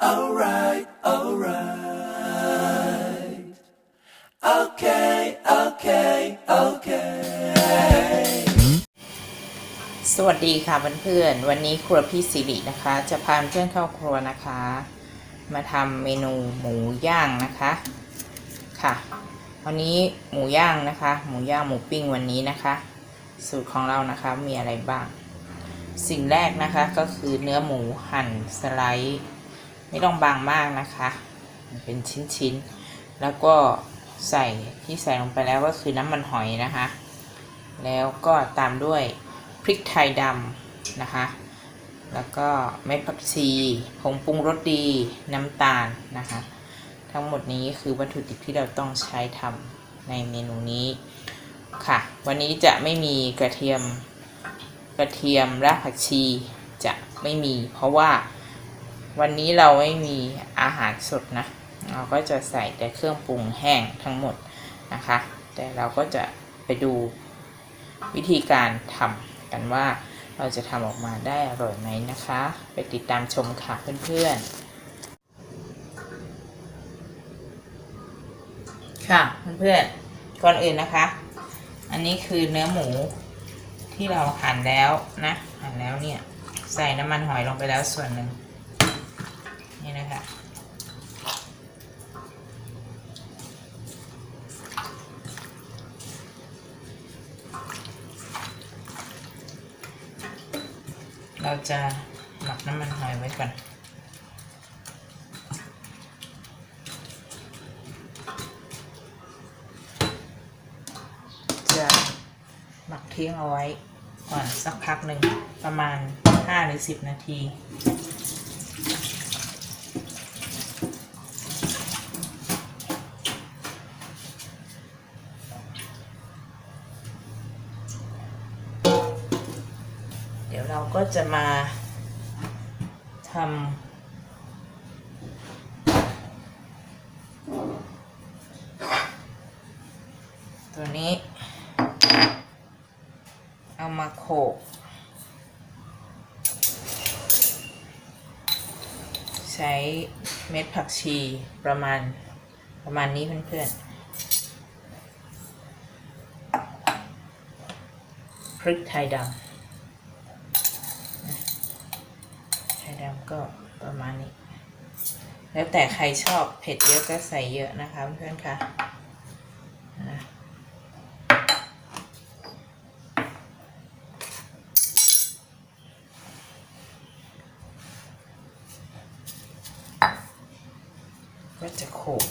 alright, alright. Okay, okay, okay. สวัสดีค่ะเพื่อนๆ วันนี้ครัวพี่สิรินะคะ จะพาเพื่อนเข้าครัวนะคะ มาทำเมนูหมูย่างนะคะค่ะ วันนี้หมูย่างนะคะ หมูย่างหมูปิ้งวันนี้นะคะ สูตรของเรานะคะมีอะไรบ้าง สิ่งแรกนะคะก็คือเนื้อหมูหั่นสไลด์ ไม่ต้องบางมากนะคะเป็นชิ้นๆ แล้วก็ใส่ที่ใส่ลงไปแล้วก็คือน้ำมันหอยนะคะ แล้วก็ตามด้วยพริกไทยดำนะคะ แล้วก็เม็ดผักชีผงปรุงรสดีน้ำตาลนะคะ ทั้งหมดนี้คือวัตถุดิบที่เราต้องใช้ทำในเมนูนี้ค่ะ วันนี้จะไม่มีกระเทียมกระเทียมรากผักชีจะไม่มีเพราะว่า วันนี้เราไม่มีอาหารสดนะ เราก็จะใส่แต่เครื่องปรุงแห้งทั้งหมดนะคะ แต่เราก็จะไปดูวิธีการทำกันว่าเราจะทำออกมาได้อร่อยไหมนะคะ ไปติดตามชมค่ะเพื่อนๆ ค่ะเพื่อนๆ ก่อนอื่นนะคะ อันนี้คือเนื้อหมูที่เราหั่นแล้วนะ หั่นแล้วเนี่ย ใส่น้ำมันหอยลงไปแล้วส่วนหนึ่ง นี่นะคะเราจะหมักน้ำมันหอยไว้ก่อนจะหมักทิ้งเอาไว้ก่อนสักพักหนึ่งประมาณ5หรือ 10 นาที เดี๋ยวเรา ก็จะมาทำตัวนี้ เอามาโขลกใช้เม็ดผักชีประมาณประมาณนี้เพื่อนๆพริกไทยดำ ไข่ดำ ก็ประมาณนี้ แล้วแต่ใครชอบเผ็ดเยอะก็ใส่เยอะนะคะเพื่อนๆค่ะนะก็จะโขก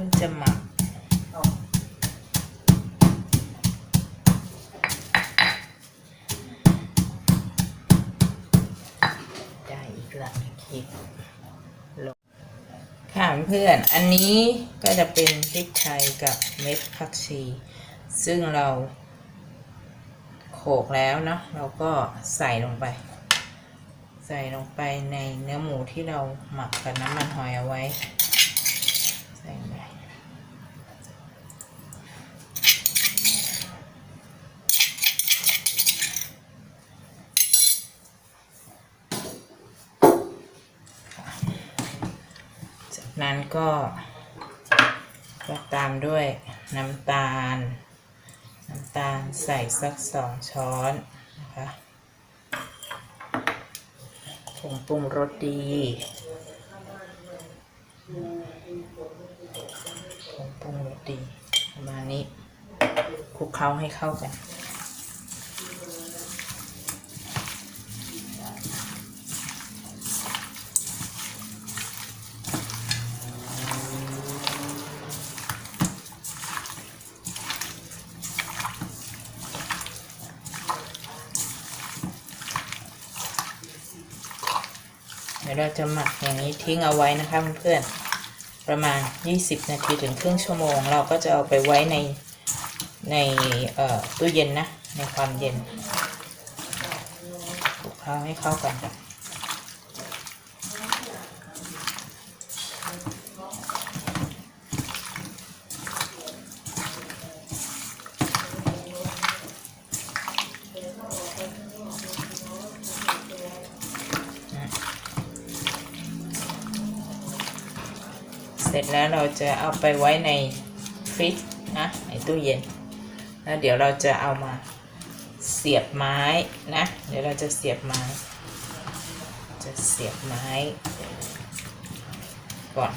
พิ่งจะหมักได้อีกละคลิปลงค่ะเพื่อน อันนี้ก็จะเป็นพริกไทยกับเม็ดผักชี ซึ่งเราโขลกแล้วเนาะเราก็ใส่ลงไป ใส่ลงไปในเนื้อหมูที่เราหมักกับน้ำมันหอยเอาไว้ ใส่ไปจาก นั้นก็ก็ตามด้วยน้ำตาล น้ำตาลใส่สักสองช้อนนะคะผงปรุงรสดีผงปรุงรสดีประมาณนี้คลุกเคล้าให้เข้ากัน ดี๋ยวเราจะหมักอย่างนี้ทิ้งเอาไว้นะคะเพื่อนๆประมาณ 20 นาทีถึงครึ่งชั่วโมง เราก็จะเอาไปไว้ในในตู้เย็นนะ ในความเย็นคลุกเคล้าให้เข้ากันค่ะ เสร็จแล้วเราจะเอาไปไว้ในฟรีซนะในตู้เย็น แล้วเดี๋ยวเราจะเอามาเสียบไม้นะ เดี๋ยวเราจะเสียบไม้ จะเสียบไม้ก่อน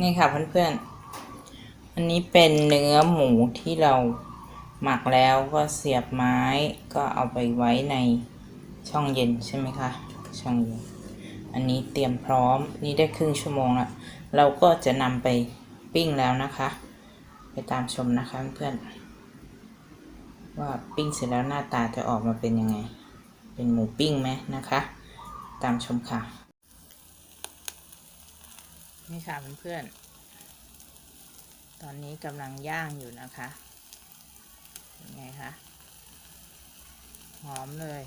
นี่ค่ะเพื่อนๆ อันนี้เป็นเนื้อหมูที่เรา หมักแล้วก็เสียบไม้ก็เอาไปไว้ในช่องเย็นใช่ไหมคะช่องเย็นอันนี้เตรียมพร้อมนี่ได้ครึ่งชั่วโมงละเราก็จะนำไปปิ้งแล้วนะคะ ไปตามชมนะคะเพื่อนว่าปิ้งเสร็จแล้วหน้าตาจะออกมาเป็นยังไง เป็นหมูปิ้งไหมนะคะ ตามชมค่ะ นี่ค่ะเพื่อนๆตอนนี้กำลังย่างอยู่นะคะ ยังไงคะหอมเลย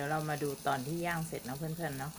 ดี๋ยวเรามาดูตอนที่ย่างเสร็จเนาะเพื่อนๆเนาะ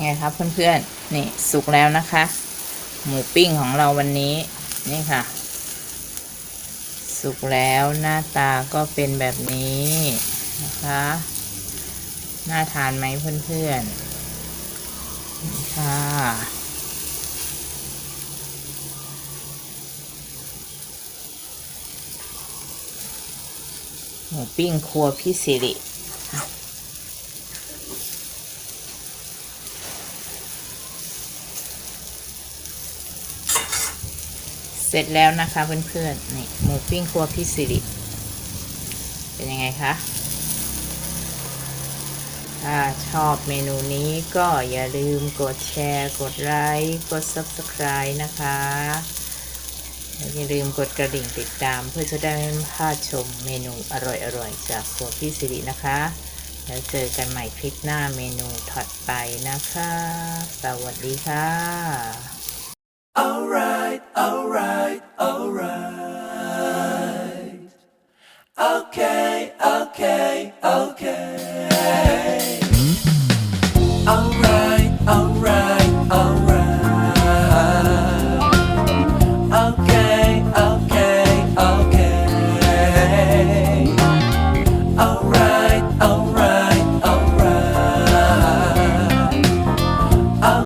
ยังไงครับเพื่อนๆ นี่สุกแล้วนะคะ หมูปิ้งของเราวันนี้ นี่ค่ะ สุกแล้วหน้าตาก็เป็นแบบนี้นะคะ น่าทานไหมเพื่อนๆนี่ค่ะหมูปิ้งครัวพี่สิริ เสร็จแล้วนะคะเพื่อนๆนี่หมูปิ้งครัวพี่สิริเป็นยังไงคะถ้าชอบเมนูนี้ก็อย่าลืมกดแชร์ กดไลค์กด Subscribe นะคะ อย่าลืมกดกระดิ่งติดตาม เพื่อจะได้ไม่พลาดชมเมนูอร่อยๆ จากครัวพี่สิรินะคะ แล้วเจอกันใหม่คลิปหน้าเมนูถัดไปนะคะ สวัสดีค่ะ